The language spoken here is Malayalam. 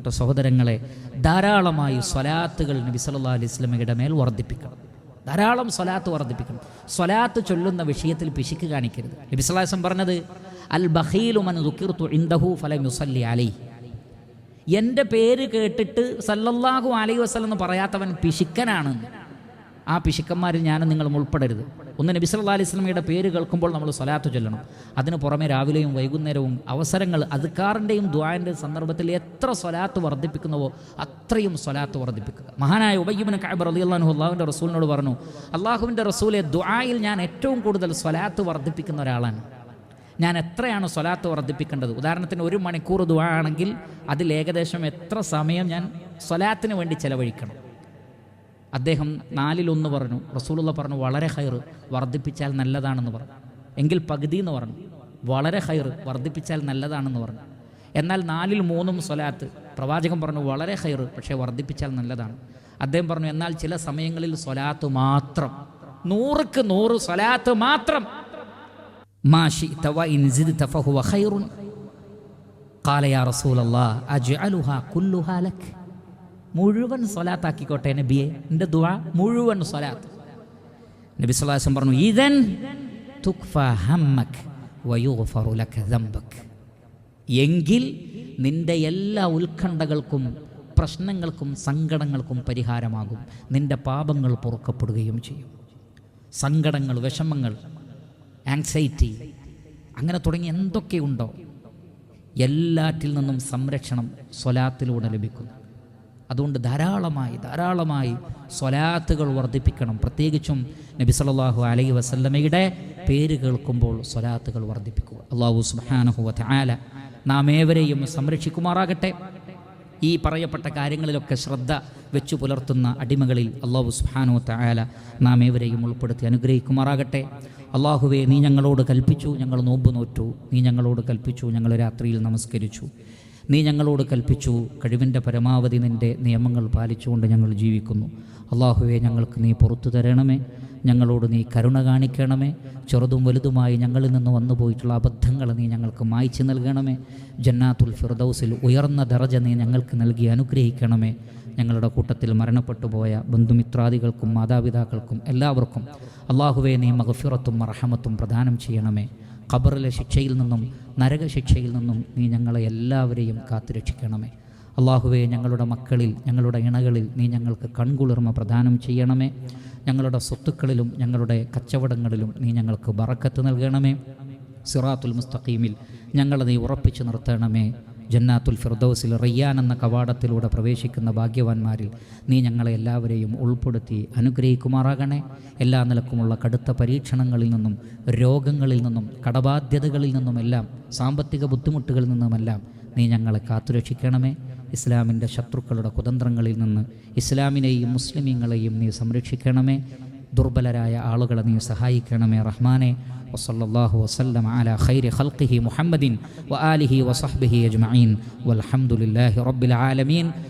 പ്രിയപ്പെട്ട സഹോദരങ്ങളെ ധാരാളമായി സ്വലാത്തുകൾ നബി സല്ലാ അലൈഹി സ്വലമയുടെ മേൽ വർദ്ധിപ്പിക്കണം. ധാരാളം സ്വലാത്ത് വർദ്ധിപ്പിക്കണം. സ്വലാത്ത് ചൊല്ലുന്ന വിഷയത്തിൽ പിശിക്ക് കാണിക്കരുത്. നബി വസല്ലം പറഞ്ഞത് അൽ ബഖീലു മൻ ദുക്കിർതു ഇൻദഹു ഫലം യുസല്ലി അലൈ എന്റെ പേര് കേട്ടിട്ട് സല്ലല്ലാഹു അലൈ എന്ന് പറയാത്തവൻ പിശുക്കനാണ് ആ പിശുക്കന്മാരിൽ ഞാനും നിങ്ങളും ഉൾപ്പെടരുത്. ഒന്ന് നബി സല്ലല്ലാഹു അലൈഹി പേര് കേൾക്കുമ്പോൾ നമ്മൾ സ്വലാത്ത് ചൊല്ലണം. അതിന് പുറമെ രാവിലെയും വൈകുന്നേരവും അവസരങ്ങൾ അധികാറിന്റെയും ദ്വാന്റെ സന്ദർഭത്തിൽ എത്ര സ്വലാത്ത് വർദ്ധിപ്പിക്കുന്നുവോ അത്രയും സ്വലാത്ത് വർദ്ധിപ്പിക്കുക. മഹാനായ ഉപയ്യുബിന് കായബർ അലി അള്ളാഹു അള്ളാഹുവിന്റെ റസൂലിനോട് പറഞ്ഞു അള്ളാഹുവിന്റെ റസൂലെ ദ്വായിൽ ഞാൻ ഏറ്റവും കൂടുതൽ സ്വലാത്ത് വർദ്ധിപ്പിക്കുന്ന ഒരാളാണ്. ഞാൻ എത്രയാണ് സ്വലാത്ത് വർദ്ധിപ്പിക്കേണ്ടത്? ഉദാഹരണത്തിന് ഒരു മണിക്കൂർ ദ്വാ ആണെങ്കിൽ അതിൽ ഏകദേശം എത്ര സമയം ഞാൻ സ്വലാത്തിന് വേണ്ടി ചെലവഴിക്കണം. അദ്ദേഹം നാലിലൊന്ന് പറഞ്ഞു റസൂലുള്ള പറഞ്ഞു വളരെ ഹൈർ വർദ്ധിപ്പിച്ചാൽ നല്ലതാണെന്ന് പറഞ്ഞു. എങ്കിൽ പകുതി എന്ന് പറഞ്ഞു. വളരെ ഹൈർ വർദ്ധിപ്പിച്ചാൽ നല്ലതാണെന്ന് പറഞ്ഞു. എന്നാൽ നാലിൽ മൂന്നും സ്വലാത്ത് പ്രവാചകൻ പറഞ്ഞു വളരെ ഹൈർ പക്ഷേ വർദ്ധിപ്പിച്ചാൽ നല്ലതാണ്. അദ്ദേഹം പറഞ്ഞു എന്നാൽ ചില സമയങ്ങളിൽ സ്വലാത്ത് മാത്രം. നൂറുക്ക് നൂറ് സ്വലാത്ത് മാത്രം. മാഷി തവ ഇൻസിദ് തഫഹുവ ഹൈറുൻ കാലയാ റസൂലല്ലാ അജ്അലുഹ കുല്ലുഹാ ലക്. മുഴുവൻ സ്വലാത്താക്കിക്കോട്ടെ നബിയെ. എന്റെ ദുആ മുഴുവൻ സ്വലാത്ത്. നബി സ്വലാസം പറഞ്ഞു ഇതൻ എങ്കിൽ നിന്റെ എല്ലാ ഉത്കണ്ഠകൾക്കും പ്രശ്നങ്ങൾക്കും സങ്കടങ്ങൾക്കും പരിഹാരമാകും. നിന്റെ പാപങ്ങൾ പൊറുക്കപ്പെടുകയും ചെയ്യും. സങ്കടങ്ങൾ വിഷമങ്ങൾ ആങ്സൈറ്റി അങ്ങനെ തുടങ്ങി എന്തൊക്കെയുണ്ടോ എല്ലാറ്റിൽ നിന്നും സംരക്ഷണം സ്വലാത്തിലൂടെ ലഭിക്കുന്നു. അതുകൊണ്ട് ധാരാളമായി ധാരാളമായി സ്വലാത്തുകൾ വർദ്ധിപ്പിക്കണം. പ്രത്യേകിച്ചും നബി സല്ലല്ലാഹു അലൈഹി വസല്ലമയുടെ പേര് കേൾക്കുമ്പോൾ സ്വലാത്തുകൾ വർദ്ധിപ്പിക്കുക. അള്ളാഹു സുബ്ഹാനഹു വതആല നാം ഏവരെയും സംരക്ഷിക്കുമാറാകട്ടെ. ഈ പറയപ്പെട്ട കാര്യങ്ങളിലൊക്കെ ശ്രദ്ധ വെച്ചു പുലർത്തുന്ന അടിമകളിൽ അള്ളാഹു സുഹാനു വതആല നാം ഏവരെയും ഉൾപ്പെടുത്തി അനുഗ്രഹിക്കുമാറാകട്ടെ. അള്ളാഹുവെ നീ ഞങ്ങളോട് കൽപ്പിച്ചു ഞങ്ങൾ നോമ്പ് നോറ്റു നീ ഞങ്ങളോട് കൽപ്പിച്ചു ഞങ്ങൾ രാത്രിയിൽ നമസ്കരിച്ചു. നീ ഞങ്ങളോട് കൽപ്പിച്ചു. കഴിവിന്റെ പരമാവധി നിന്റെ നിയമങ്ങൾ പാലിച്ചുകൊണ്ട് ഞങ്ങൾ ജീവിക്കുന്നു. അള്ളാഹുവെ ഞങ്ങൾക്ക് നീ പുറത്തു തരണമേ. ഞങ്ങളോട് നീ കരുണ കാണിക്കണമേ. ചെറുതും വലുതുമായി ഞങ്ങളിൽ നിന്ന് വന്നു പോയിട്ടുള്ള അബദ്ധങ്ങൾ നീ ഞങ്ങൾക്ക് മായ്ച്ചു നൽകണമേ. ജന്നാത്തുൽ ഫിർദൗസിൽ ഉയർന്ന ദറജ നീ ഞങ്ങൾക്ക് നൽകി അനുഗ്രഹിക്കണമേ. ഞങ്ങളുടെ കൂട്ടത്തിൽ മരണപ്പെട്ടു പോയ ബന്ധുമിത്രാദികൾക്കും മാതാപിതാക്കൾക്കും എല്ലാവർക്കും അള്ളാഹുവെ നീ മഹഫിറത്തും മറഹമത്തും പ്രദാനം ചെയ്യണമേ. ഖബറിലെ ശിക്ഷയിൽ നിന്നും നരകശിക്ഷയിൽ നിന്നും നീ ഞങ്ങളെ എല്ലാവരെയും കാത്തുരക്ഷിക്കണമേ. അള്ളാഹുവെ ഞങ്ങളുടെ മക്കളിൽ ഞങ്ങളുടെ ഇണകളിൽ നീ ഞങ്ങൾക്ക് കൺകുളിർമ പ്രദാനം ചെയ്യണമേ. ഞങ്ങളുടെ സ്വത്തുക്കളിലും ഞങ്ങളുടെ കച്ചവടങ്ങളിലും നീ ഞങ്ങൾക്ക് ബറക്കത്ത് നൽകണമേ. സിറാത്തുൽ മുസ്തഖീമിൽ ഞങ്ങളെ നീ ഉറപ്പിച്ചു നിർത്തണമേ. ജന്നാത്തുൽ ഫിർദൗസിൽ റയ്യാൻ എന്ന കവാടത്തിലൂടെ പ്രവേശിക്കുന്ന ഭാഗ്യവാന്മാരിൽ നീ ഞങ്ങളെ എല്ലാവരെയും ഉൾപ്പെടുത്തി അനുഗ്രഹിക്കുമാറാകണേ. എല്ലാ നിലക്കുമുള്ള കടുത്ത പരീക്ഷണങ്ങളിൽ നിന്നും രോഗങ്ങളിൽ നിന്നും കടബാധ്യതകളിൽ നിന്നുമെല്ലാം സാമ്പത്തിക ബുദ്ധിമുട്ടുകളിൽ നിന്നുമെല്ലാം നീ ഞങ്ങളെ കാത്തുരക്ഷിക്കണമേ. ഇസ്ലാമിന്റെ ശത്രുക്കളുടെ കുതന്ത്രങ്ങളിൽ നിന്ന് ഇസ്ലാമിനെയും മുസ്ലിമീങ്ങളെയും നീ സംരക്ഷിക്കണമേ. ദുർബലരായ ആളുകളെ നീ من റഹ്മാനെ. وصلى الله وسلم على خير خلقه محمد وآله وصحبه أجمعين والحمد لله رب العالمين